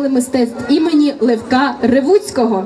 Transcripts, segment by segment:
мистецтв імені Левка Ревуцького.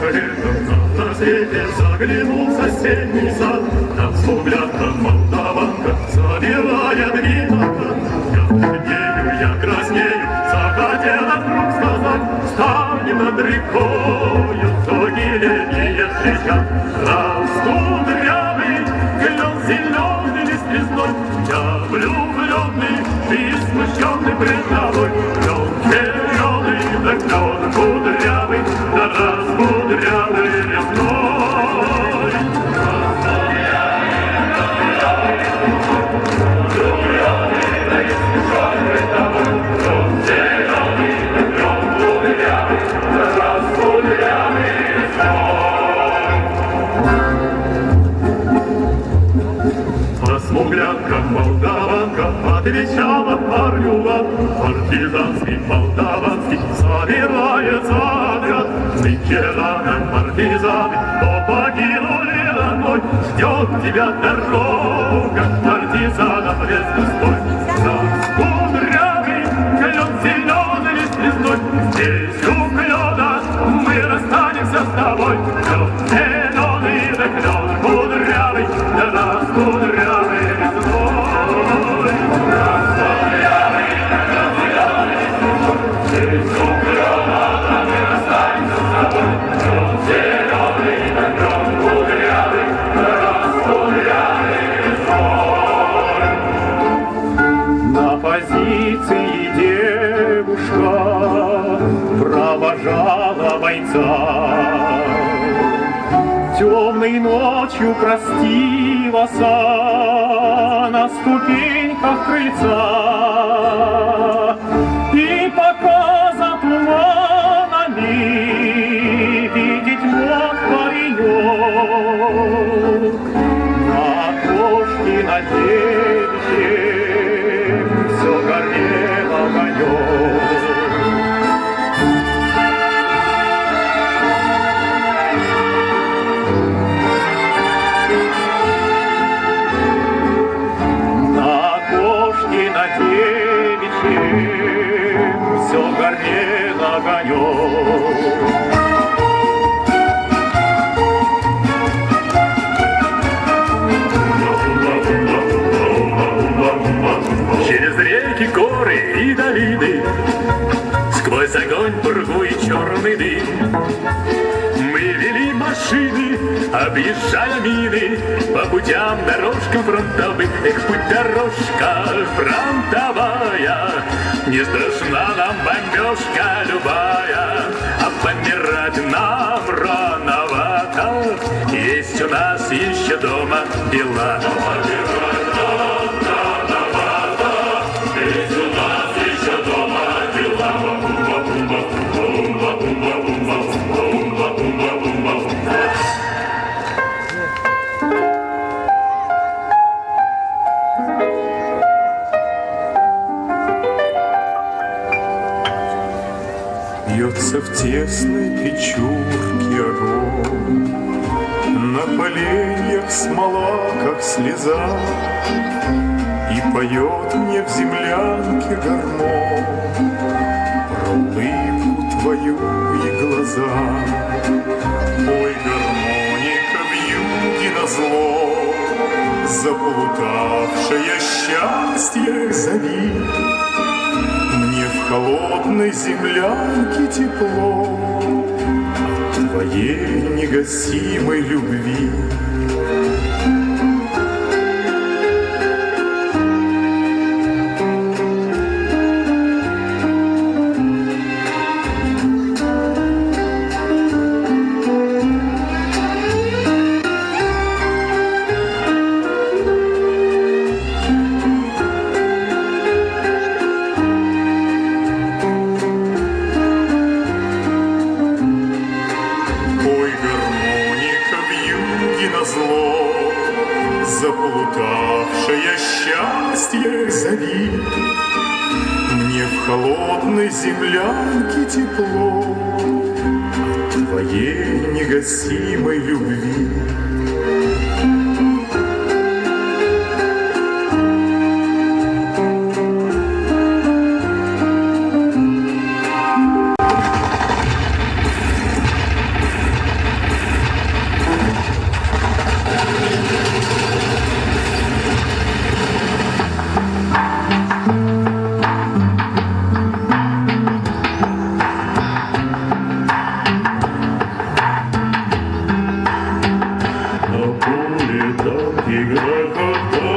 На свете заглянул в соседний сад, Там смуглянка молдаванка собирает виноград. Я худею, я краснею, захотела вдруг сказать, Станем над рекою, могиле житья. Растут рябы, клен зеленый лист лесной, Я влюбленный и смущенный пред тобой. Молдаванка отвечала парню вам Партизанский молдаванский собирается отряд. Нынче рано партизаны, но погинули домой Ждет тебя дорога, партизанов лес густой позиции девушка провожала бойца. Темной ночью простилась на ступеньках крыльца. Реки, горы и долины. Сквозь огонь, пургу и черный дым. Мы вели машины, объезжая мины. По путям, дорожкам фронтовым Эх, путь дорожка фронтовая. Не страшна нам бомбежка любая А помирать нам рановато. Есть у нас еще дома дела Бьется в тесной печурке огонь, На поленьях смола, как слеза, И поет мне в землянке гармон Про улыбку твою и глаза. Ой, гармоника в юге назло, Заплутавшая счастье зови, холодной землянке тепло твоей негасимой любви. тепло, Заплутавшее счастье зови. Мне в холодной землянке тепло а От твоей негасимой любви. Welcome.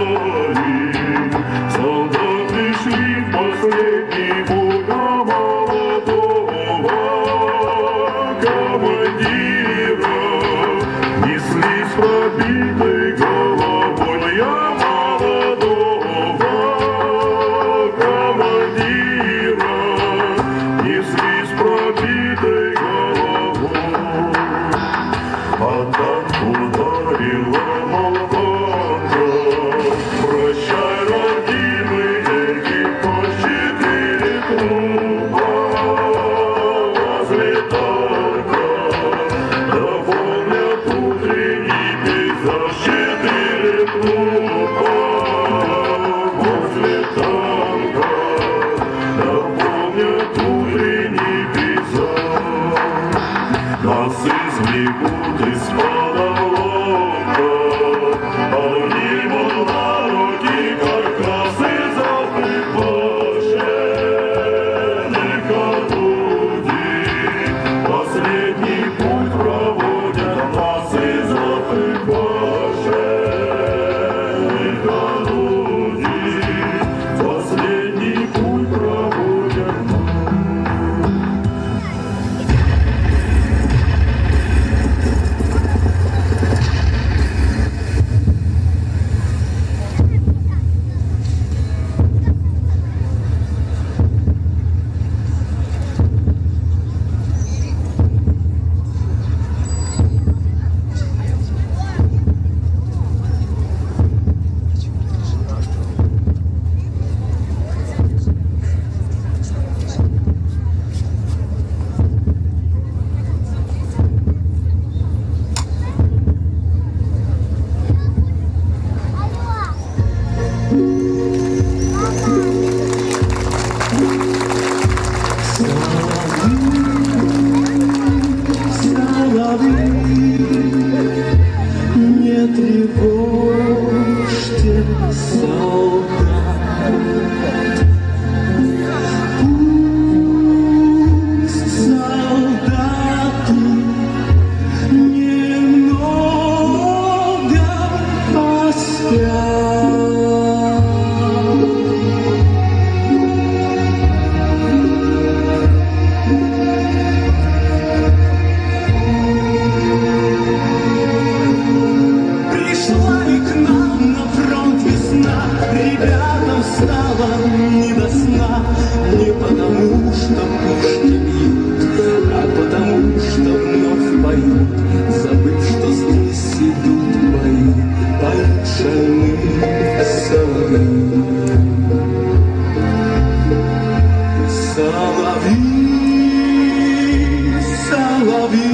соловей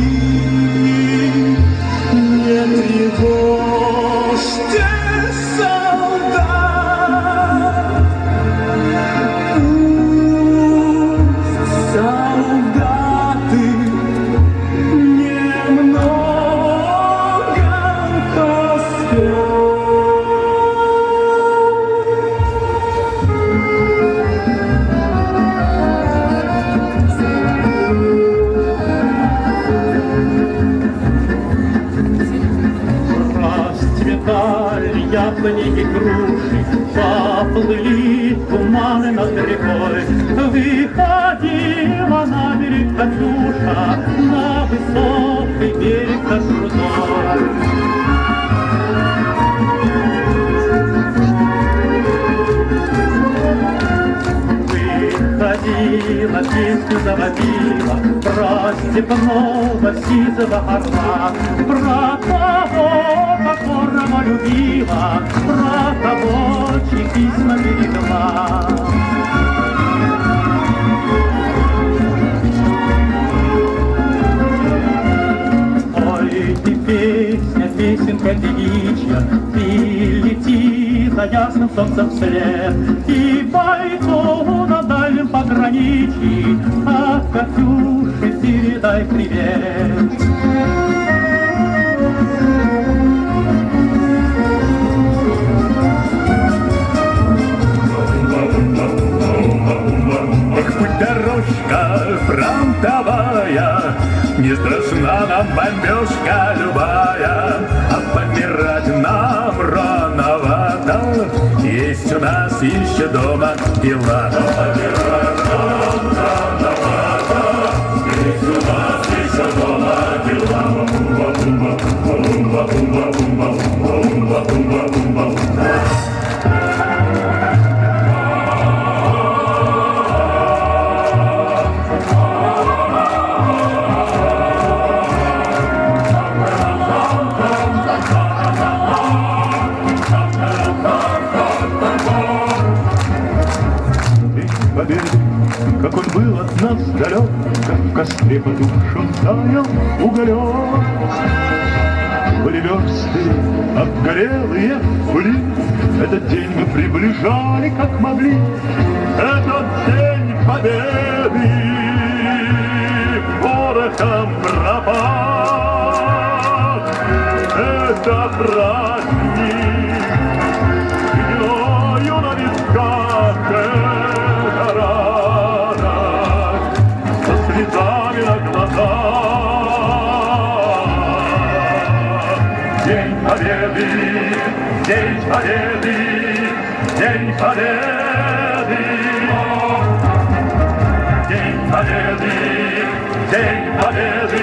не тревожит. мужа на высокий берег наш крутой. Выходила, песню заводила, про степного сизого орла, про того которого любила, про того солнцем вслед, И бойцу на дальнем пограничье. От Катюши передай привет. Дорожка фронтовая, Не страшна нам бомбежка любая, нас еще дома дела. Нас далек, Как в костре потушен таял уголек. Были версты, обгорелые пыли, Этот день мы приближали, как могли. Этот день победы День Победы, День Победы, День Победы День Победы, День Победы,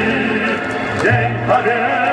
День Победы